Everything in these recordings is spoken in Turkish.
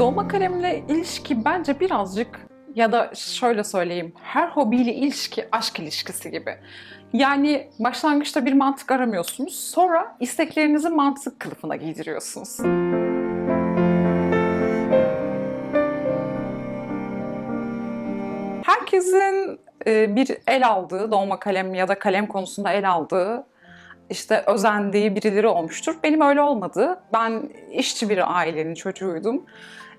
Dolma kalemle ilişki bence birazcık ya da şöyle söyleyeyim, her hobiyle ilişki aşk ilişkisi gibi. Yani başlangıçta bir mantık aramıyorsunuz, sonra isteklerinizi mantık kılıfına giydiriyorsunuz. Herkesin e, bir el aldığı, dolma kalem ya da kalem konusunda el aldığı, işte özendiği birileri olmuştur. Benim öyle olmadı. Ben işçi bir ailenin çocuğuydum.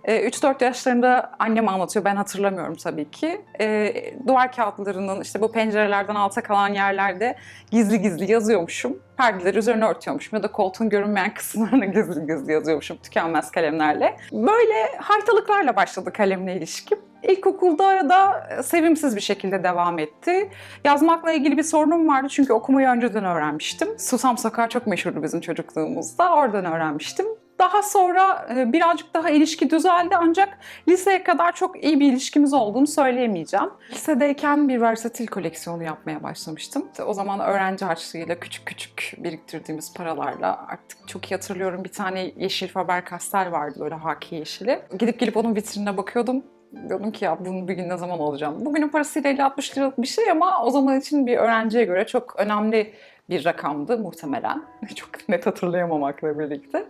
E, 3-4 yaşlarında annem anlatıyor, ben hatırlamıyorum tabii ki. E, duvar kağıtlarının işte bu pencerelerden alta kalan yerlerde gizli gizli yazıyormuşum. Perdeleri üzerine örtüyormuşum ya da koltuğun görünmeyen kısımlarına gizli gizli yazıyormuşum tükenmez kalemlerle. Böyle haytalıklarla başladı kalemle ilişkim. İlkokulda da sevimsiz bir şekilde devam etti. Yazmakla ilgili bir sorunum vardı çünkü okumayı önceden öğrenmiştim. Susam Sokağı çok meşhurdu bizim çocukluğumuzda. Oradan öğrenmiştim. Daha sonra e, birazcık daha ilişki düzeldi ancak liseye kadar çok iyi bir ilişkimiz olduğunu söyleyemeyeceğim. Lisedeyken bir versatil koleksiyonu yapmaya başlamıştım. O zaman öğrenci harçlığıyla küçük küçük biriktirdiğimiz paralarla artık çok iyi hatırlıyorum bir tane yeşil Faber-Castell vardı böyle haki yeşili. Gidip gelip onun vitrinine bakıyordum. Diyordum ki ya bunu bir gün ne zaman alacağım? Bugünün parasıyla 50-60 liralık bir şey ama o zaman için bir öğrenciye göre çok önemli bir rakamdı muhtemelen. Çok net hatırlayamamakla birlikte.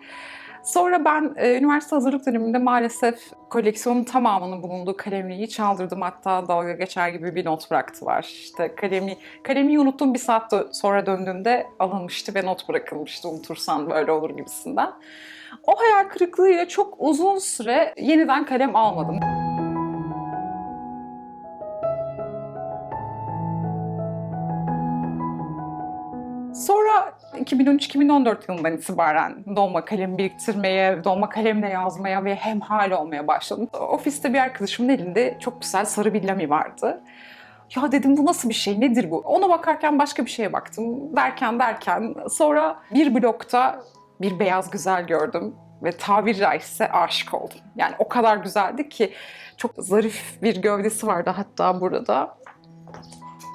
Sonra ben e, üniversite hazırlık döneminde maalesef koleksiyonun tamamının bulunduğu kalemliği çaldırdım. Hatta dalga geçer gibi bir not bıraktılar. İşte kalemi, kalemi unuttum bir saat sonra döndüğünde alınmıştı ve not bırakılmıştı. Unutursan böyle olur gibisinden. O hayal kırıklığıyla çok uzun süre yeniden kalem almadım. Sonra 2013-2014 yılından itibaren dolma kalem biriktirmeye, dolma kalemle yazmaya ve hemhal olmaya başladım. Ofiste bir arkadaşımın elinde çok güzel sarı bir lami vardı. Ya dedim bu nasıl bir şey, nedir bu? Ona bakarken başka bir şeye baktım. Derken derken sonra bir blokta bir beyaz güzel gördüm ve tabiri caizse aşık oldum. Yani o kadar güzeldi ki çok zarif bir gövdesi vardı hatta burada.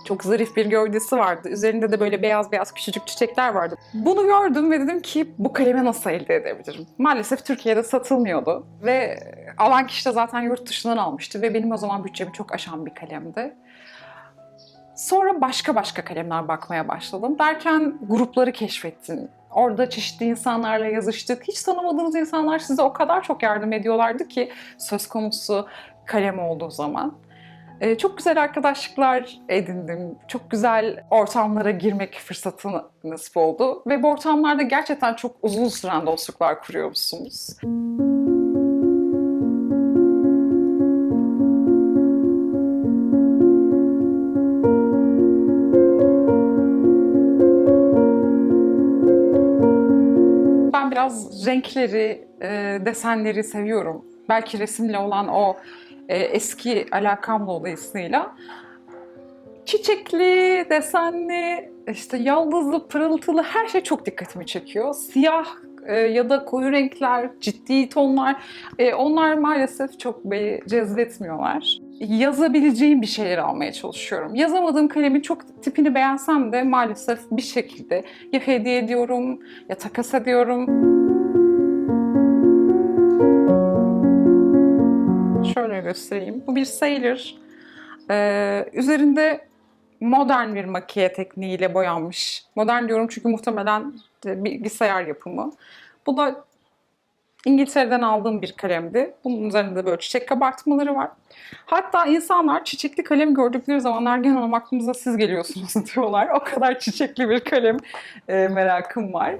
Çok zarif bir gövdesi vardı. Üzerinde de böyle beyaz beyaz küçücük çiçekler vardı. Bunu gördüm ve dedim ki bu kalemi nasıl elde edebilirim? Maalesef Türkiye'de satılmıyordu ve alan kişi de zaten yurt dışından almıştı ve benim o zaman bütçemi çok aşan bir kalemdi. Sonra başka başka kalemler bakmaya başladım. Derken grupları keşfettim. Orada çeşitli insanlarla yazıştık. Hiç tanımadığınız insanlar size o kadar çok yardım ediyorlardı ki söz konusu kalem olduğu zaman. Ee, çok güzel arkadaşlıklar edindim. Çok güzel ortamlara girmek fırsatı nasip oldu. Ve bu ortamlarda gerçekten çok uzun süren dostluklar kuruyorsunuz. Ben biraz renkleri, e, desenleri seviyorum. Belki resimle olan o e, eski alakam dolayısıyla. Çiçekli, desenli, işte yaldızlı, pırıltılı her şey çok dikkatimi çekiyor. Siyah e, ya da koyu renkler, ciddi tonlar e, onlar maalesef çok beni cezbetmiyorlar. Yazabileceğim bir şeyler almaya çalışıyorum. Yazamadığım kalemin çok tipini beğensem de maalesef bir şekilde ya hediye ediyorum ya takas ediyorum. Şöyle göstereyim. Bu bir Sailor. Ee, üzerinde modern bir makiye tekniğiyle boyanmış. Modern diyorum çünkü muhtemelen e, bilgisayar yapımı. Bu da İngiltere'den aldığım bir kalemdi. Bunun üzerinde böyle çiçek kabartmaları var. Hatta insanlar çiçekli kalem gördükleri zaman Ergen Hanım aklımıza siz geliyorsunuz diyorlar. O kadar çiçekli bir kalem e, merakım var.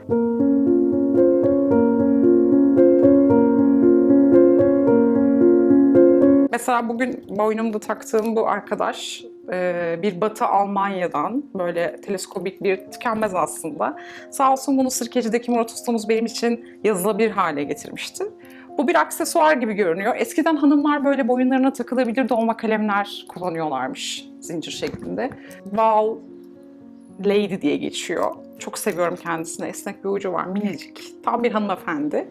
Mesela bugün boynumda taktığım bu arkadaş e, bir Batı Almanya'dan böyle teleskobik bir tükenmez aslında. Sağ olsun bunu Sirkeci'deki Murat ustamız benim için yazılabilir hale getirmişti. Bu bir aksesuar gibi görünüyor. Eskiden hanımlar böyle boyunlarına takılabilir dolma kalemler kullanıyorlarmış zincir şeklinde. Val Lady diye geçiyor. Çok seviyorum kendisini. Esnek bir ucu var, minicik. Tam bir hanımefendi.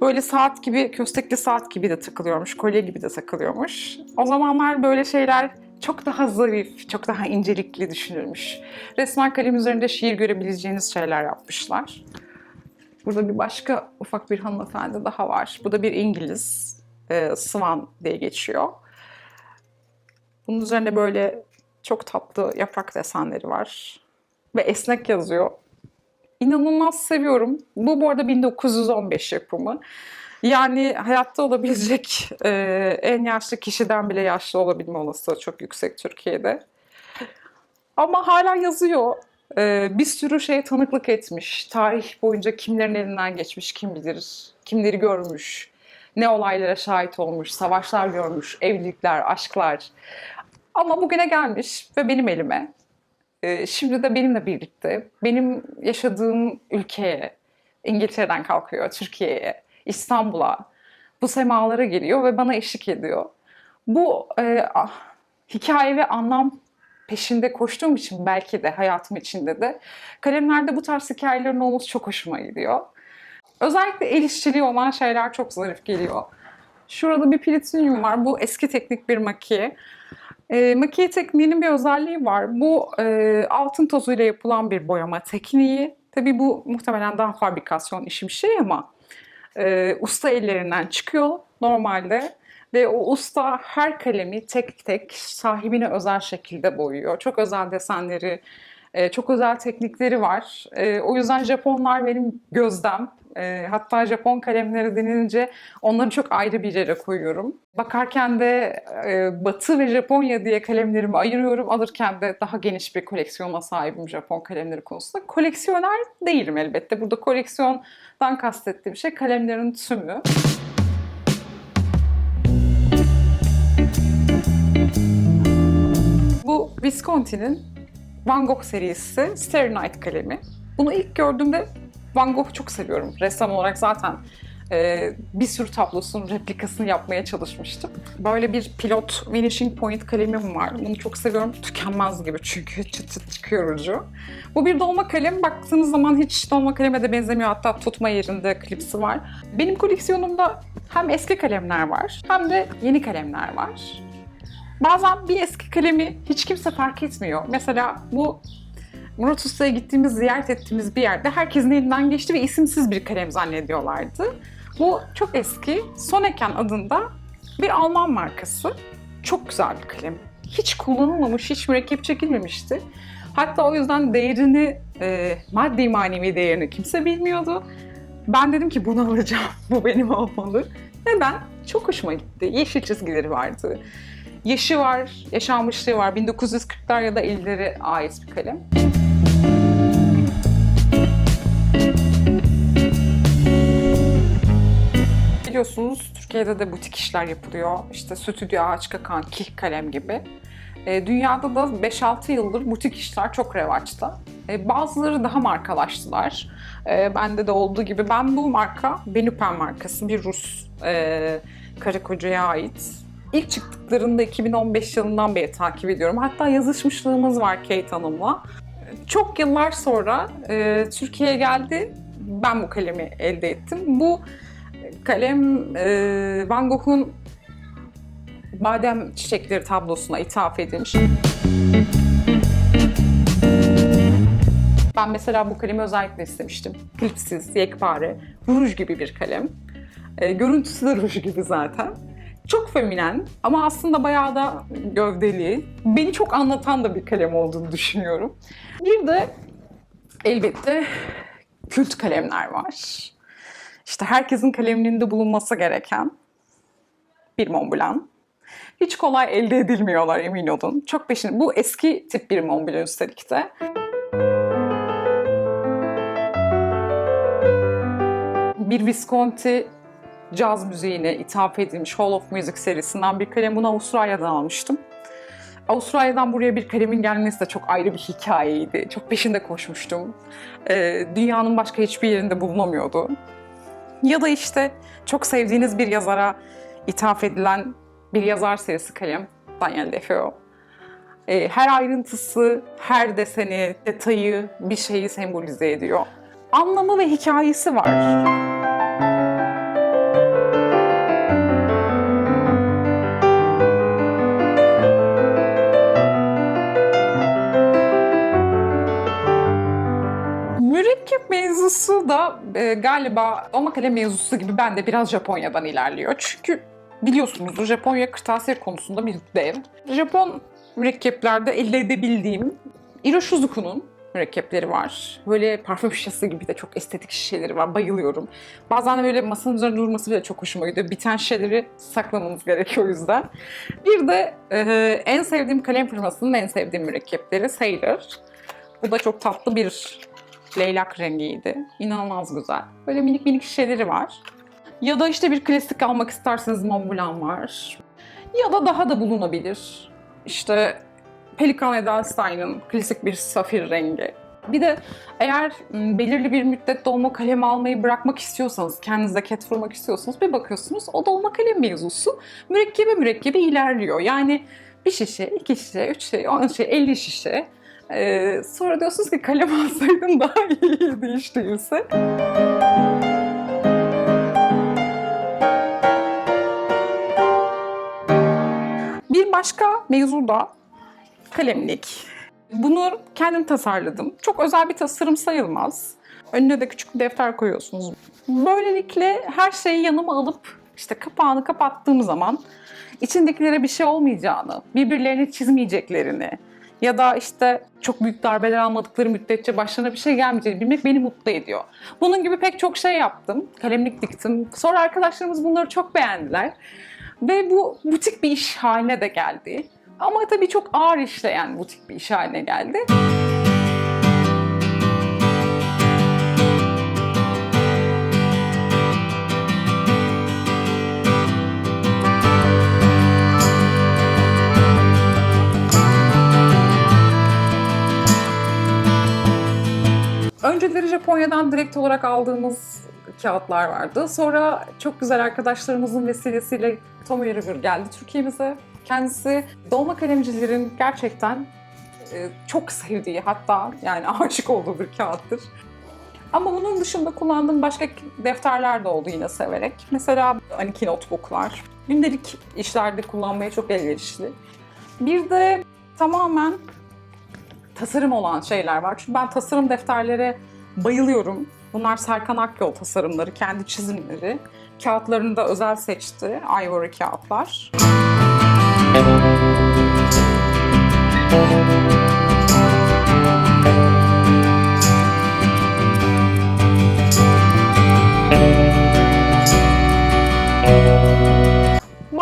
Böyle saat gibi, köstekli saat gibi de takılıyormuş, kolye gibi de takılıyormuş. O zamanlar böyle şeyler çok daha zarif, çok daha incelikli düşünülmüş. Resmen kalem üzerinde şiir görebileceğiniz şeyler yapmışlar. Burada bir başka ufak bir hanımefendi daha var. Bu da bir İngiliz. e, Swan diye geçiyor. Bunun üzerinde böyle çok tatlı yaprak desenleri var. Ve esnek yazıyor. İnanılmaz seviyorum. Bu bu arada 1915 yapımı. Yani hayatta olabilecek e, en yaşlı kişiden bile yaşlı olabilme olasılığı çok yüksek Türkiye'de. Ama hala yazıyor. E, bir sürü şeye tanıklık etmiş. Tarih boyunca kimlerin elinden geçmiş kim bilir. Kimleri görmüş. Ne olaylara şahit olmuş. Savaşlar görmüş. Evlilikler, aşklar. Ama bugüne gelmiş ve benim elime. E, şimdi de benimle birlikte. Benim yaşadığım ülkeye, İngiltere'den kalkıyor Türkiye'ye, İstanbul'a, bu semalara geliyor ve bana eşlik ediyor. Bu e, ah, hikaye ve anlam peşinde koştuğum için belki de hayatım içinde de kalemlerde bu tarz hikayelerin olması çok hoşuma gidiyor. Özellikle el işçiliği olan şeyler çok zarif geliyor. Şurada bir platinyum var. Bu eski teknik bir makiye. E, makiye tekniğinin bir özelliği var. Bu e, altın tozuyla yapılan bir boyama tekniği. Tabii bu muhtemelen daha fabrikasyon işi bir şey ama e, usta ellerinden çıkıyor normalde. Ve o usta her kalemi tek tek sahibine özel şekilde boyuyor. Çok özel desenleri, e, çok özel teknikleri var. E, o yüzden Japonlar benim gözdem. E, hatta Japon kalemleri denilince onları çok ayrı bir yere koyuyorum. Bakarken de e, Batı ve Japonya diye kalemlerimi ayırıyorum. Alırken de daha geniş bir koleksiyona sahibim Japon kalemleri konusunda. Koleksiyoner değilim elbette. Burada koleksiyondan kastettiğim şey kalemlerin tümü. Bu Visconti'nin Van Gogh serisi Night kalemi. Bunu ilk gördüğümde Van Gogh'u çok seviyorum. Ressam olarak zaten e, bir sürü tablosunun replikasını yapmaya çalışmıştım. Böyle bir pilot finishing point kalemim var. Bunu çok seviyorum. Tükenmez gibi çünkü çıt çıt çıkıyor ucu. Bu bir dolma kalem. Baktığınız zaman hiç dolma kaleme de benzemiyor. Hatta tutma yerinde klipsi var. Benim koleksiyonumda hem eski kalemler var hem de yeni kalemler var. Bazen bir eski kalemi hiç kimse fark etmiyor. Mesela bu Murat Usta'ya gittiğimiz, ziyaret ettiğimiz bir yerde herkesin elinden geçti ve isimsiz bir kalem zannediyorlardı. Bu çok eski, Soneken adında bir Alman markası. Çok güzel bir kalem. Hiç kullanılmamış, hiç mürekkep çekilmemişti. Hatta o yüzden değerini, e, maddi manevi değerini kimse bilmiyordu. Ben dedim ki bunu alacağım, bu benim olmalı. Neden? Çok hoşuma gitti. Yeşil çizgileri vardı. Yaşı var, yaşanmışlığı var. 1940'lar ya da 50'lere ait bir kalem. Biliyorsunuz Türkiye'de de butik işler yapılıyor. İşte stüdyo ağaç kakan, kih kalem gibi. E, dünyada da 5-6 yıldır butik işler çok revaçta. E, bazıları daha markalaştılar. E, bende de olduğu gibi ben bu marka Benupen markası bir Rus karı kocaya ait. İlk çıktıklarında 2015 yılından beri takip ediyorum. Hatta yazışmışlığımız var Kate Hanım'la. Çok yıllar sonra e, Türkiye'ye geldi. Ben bu kalemi elde ettim. Bu kalem e, Van Gogh'un Badem Çiçekleri tablosuna ithaf edilmiş. Ben mesela bu kalemi özellikle istemiştim. Klipsiz, yekpare, ruj gibi bir kalem. E, görüntüsü de ruj gibi zaten. Çok feminen ama aslında bayağı da gövdeli. Beni çok anlatan da bir kalem olduğunu düşünüyorum. Bir de elbette kült kalemler var. İşte herkesin kalemliğinde bulunması gereken bir Montblanc. Hiç kolay elde edilmiyorlar emin olun. Çok peşin. Bu eski tip bir Montblanc üstelik de. Bir Visconti caz müziğine ithaf edilmiş Hall of Music serisinden bir kalem. Bunu Avustralya'dan almıştım. Avustralya'dan buraya bir kalemin gelmesi de çok ayrı bir hikayeydi. Çok peşinde koşmuştum. Ee, dünyanın başka hiçbir yerinde bulunamıyordu. Ya da işte çok sevdiğiniz bir yazara ithaf edilen bir yazar serisi kalem. Daniel Defoe. Ee, her ayrıntısı, her deseni, detayı bir şeyi sembolize ediyor. Anlamı ve hikayesi var. Mevzusu da e, galiba dolma kalem mevzusu gibi ben de biraz Japonya'dan ilerliyor. Çünkü biliyorsunuzdur Japonya kırtasiye konusunda bir dev. Japon mürekkeplerde elde edebildiğim Iroshizuku'nun mürekkepleri var. Böyle parfüm şişesi gibi de çok estetik şişeleri var. Bayılıyorum. Bazen böyle masanın üzerinde durması bile çok hoşuma gidiyor. Biten şişeleri saklamanız gerekiyor o yüzden. Bir de e, en sevdiğim kalem firmasının en sevdiğim mürekkepleri Sailor. Bu da çok tatlı bir leylak rengiydi. İnanılmaz güzel. Böyle minik minik şişeleri var. Ya da işte bir klasik almak isterseniz Mont Blanc var. Ya da daha da bulunabilir. İşte Pelikan Edelstein'ın klasik bir safir rengi. Bir de eğer m, belirli bir müddet dolma kalem almayı bırakmak istiyorsanız, kendinize ket vurmak istiyorsanız bir bakıyorsunuz o dolma kalem mevzusu mürekkebe mürekkebe ilerliyor. Yani bir şişe, iki şişe, üç şişe, on şişe, elli şişe. Ee, sonra diyorsunuz ki kalem alsaydın daha iyiydi hiç değilse. Bir başka mevzu da kalemlik. Bunu kendim tasarladım. Çok özel bir tasarım sayılmaz. Önüne de küçük bir defter koyuyorsunuz. Böylelikle her şeyi yanıma alıp işte kapağını kapattığım zaman içindekilere bir şey olmayacağını, birbirlerini çizmeyeceklerini ya da işte çok büyük darbeler almadıkları müddetçe başlarına bir şey gelmeyeceğini bilmek beni mutlu ediyor. Bunun gibi pek çok şey yaptım. Kalemlik diktim. Sonra arkadaşlarımız bunları çok beğendiler. Ve bu butik bir iş haline de geldi. Ama tabii çok ağır işleyen butik bir iş haline geldi. Önceleri Japonya'dan direkt olarak aldığımız kağıtlar vardı. Sonra çok güzel arkadaşlarımızın vesilesiyle Tom Yarıgır geldi Türkiye'mize. Kendisi dolma kalemcilerin gerçekten e, çok sevdiği hatta yani aşık olduğu bir kağıttır. Ama bunun dışında kullandığım başka defterler de oldu yine severek. Mesela Aniki notebooklar. Gündelik işlerde kullanmaya çok elverişli. Bir de tamamen tasarım olan şeyler var. Çünkü ben tasarım defterlere bayılıyorum. Bunlar Serkan Akyol tasarımları, kendi çizimleri. Kağıtlarını da özel seçti. Ivory kağıtlar.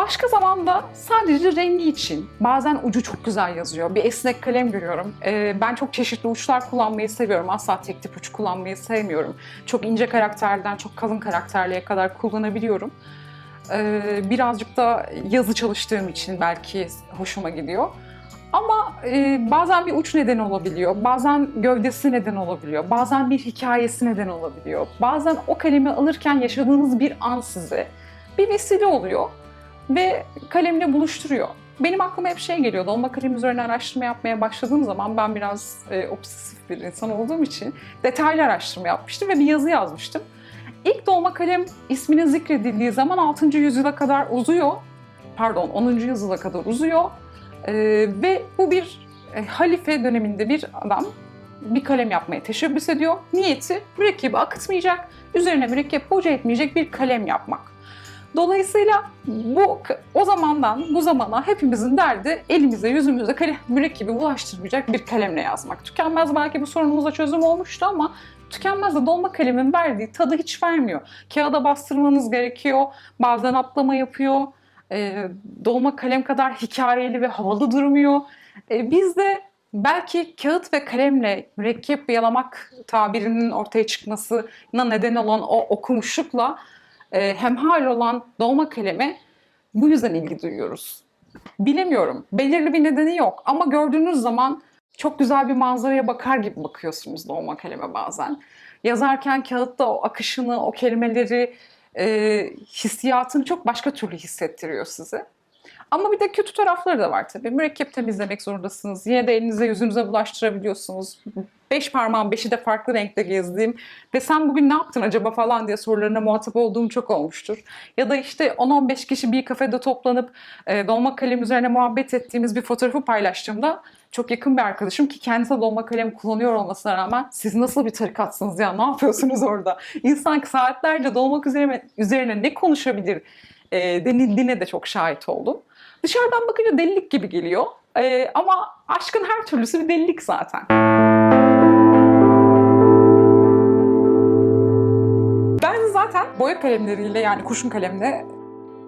Başka zamanda sadece rengi için bazen ucu çok güzel yazıyor. Bir esnek kalem görüyorum. Ee, ben çok çeşitli uçlar kullanmayı seviyorum. Asla tek tip uç kullanmayı sevmiyorum. Çok ince karakterden çok kalın karakterliğe kadar kullanabiliyorum. Ee, birazcık da yazı çalıştığım için belki hoşuma gidiyor. Ama e, bazen bir uç neden olabiliyor, bazen gövdesi neden olabiliyor, bazen bir hikayesi neden olabiliyor. Bazen o kalemi alırken yaşadığınız bir an size bir vesile oluyor ve kalemle buluşturuyor. Benim aklıma hep şey geliyordu, dolma kalem üzerine araştırma yapmaya başladığım zaman ben biraz e, obsesif bir insan olduğum için detaylı araştırma yapmıştım ve bir yazı yazmıştım. İlk dolma kalem isminin zikredildiği zaman 6. yüzyıla kadar uzuyor, pardon 10. yüzyıla kadar uzuyor Ee, ve bu bir e, halife döneminde bir adam bir kalem yapmaya teşebbüs ediyor. Niyeti mürekkebi akıtmayacak, üzerine mürekkep boca etmeyecek bir kalem yapmak. Dolayısıyla bu o zamandan bu zamana hepimizin derdi elimize yüzümüze kalem, mürekkebi bulaştırmayacak bir kalemle yazmak. Tükenmez belki bu sorunumuza çözüm olmuştu ama tükenmez de dolma kalemin verdiği tadı hiç vermiyor. Kağıda bastırmanız gerekiyor, bazen atlama yapıyor, e, dolma kalem kadar hikayeli ve havalı durmuyor. E, biz de belki kağıt ve kalemle mürekkep yalamak tabirinin ortaya çıkmasına neden olan o okumuşlukla e, hemhal olan dolma kaleme bu yüzden ilgi duyuyoruz. Bilemiyorum. Belirli bir nedeni yok ama gördüğünüz zaman çok güzel bir manzaraya bakar gibi bakıyorsunuz dolma kaleme bazen. Yazarken kağıtta o akışını, o kelimeleri, e, hissiyatını çok başka türlü hissettiriyor size. Ama bir de kötü tarafları da var tabii. Mürekkep temizlemek zorundasınız. Yine de elinize yüzünüze bulaştırabiliyorsunuz. Beş parmağın beşi de farklı renkte gezdiğim ve sen bugün ne yaptın acaba falan diye sorularına muhatap olduğum çok olmuştur. Ya da işte 10-15 kişi bir kafede toplanıp e, dolma kalem üzerine muhabbet ettiğimiz bir fotoğrafı paylaştığımda çok yakın bir arkadaşım ki kendisi dolma kalem kullanıyor olmasına rağmen siz nasıl bir tarikatsınız ya ne yapıyorsunuz orada? İnsan saatlerce dolmak üzerine, üzerine ne konuşabilir? E, denildiğine de çok şahit oldum. Dışarıdan bakınca delilik gibi geliyor. E, ama aşkın her türlüsü bir delilik zaten. Ben zaten boya kalemleriyle yani kurşun kalemle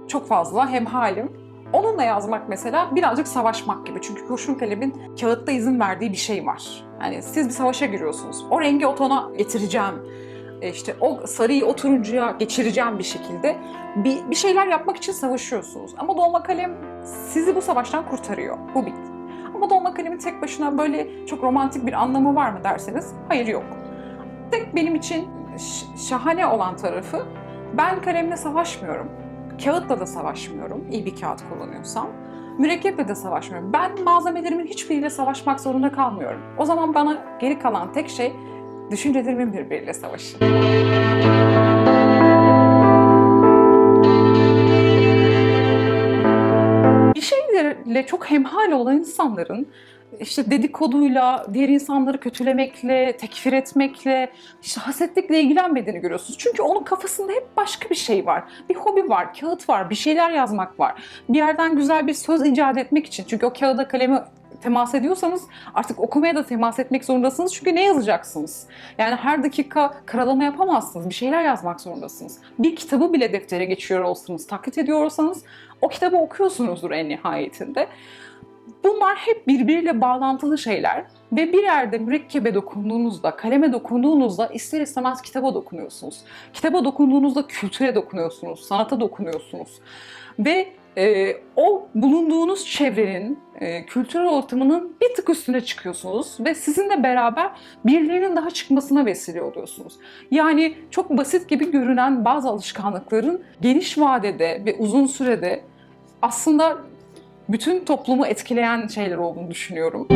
çok fazla hemhalim. Onunla yazmak mesela birazcık savaşmak gibi. Çünkü kurşun kalemin kağıtta izin verdiği bir şey var. Yani siz bir savaşa giriyorsunuz. O rengi o tona getireceğim. E İşte o sarıyı o turuncuya geçireceğim bir şekilde. Bir, bir şeyler yapmak için savaşıyorsunuz. Ama dolma kalem sizi bu savaştan kurtarıyor. Bu bitti. Ama dolma kalemin tek başına böyle çok romantik bir anlamı var mı derseniz hayır yok. Tek benim için şahane olan tarafı ben kalemle savaşmıyorum. Kağıtla da savaşmıyorum iyi bir kağıt kullanıyorsam. Mürekkeple de savaşmıyorum. Ben malzemelerimin hiçbiriyle savaşmak zorunda kalmıyorum. O zaman bana geri kalan tek şey düşüncelerimin birbiriyle savaşı. Bir şeylerle çok hemhal olan insanların işte dedikoduyla, diğer insanları kötülemekle, tekfir etmekle, işte hasetlikle ilgilenmediğini görüyorsunuz. Çünkü onun kafasında hep başka bir şey var. Bir hobi var, kağıt var, bir şeyler yazmak var. Bir yerden güzel bir söz icat etmek için. Çünkü o kağıda kalemi temas ediyorsanız artık okumaya da temas etmek zorundasınız. Çünkü ne yazacaksınız? Yani her dakika karalama yapamazsınız. Bir şeyler yazmak zorundasınız. Bir kitabı bile deftere geçiyor olsanız, taklit ediyor olsanız o kitabı okuyorsunuzdur en nihayetinde. Bunlar hep birbiriyle bağlantılı şeyler ve bir yerde mürekkebe dokunduğunuzda, kaleme dokunduğunuzda ister istemez kitaba dokunuyorsunuz. Kitaba dokunduğunuzda kültüre dokunuyorsunuz, sanata dokunuyorsunuz. Ve e, o bulunduğunuz çevrenin, e, kültürel ortamının bir tık üstüne çıkıyorsunuz ve sizinle beraber birilerinin daha çıkmasına vesile oluyorsunuz. Yani çok basit gibi görünen bazı alışkanlıkların geniş vadede ve uzun sürede aslında bütün toplumu etkileyen şeyler olduğunu düşünüyorum.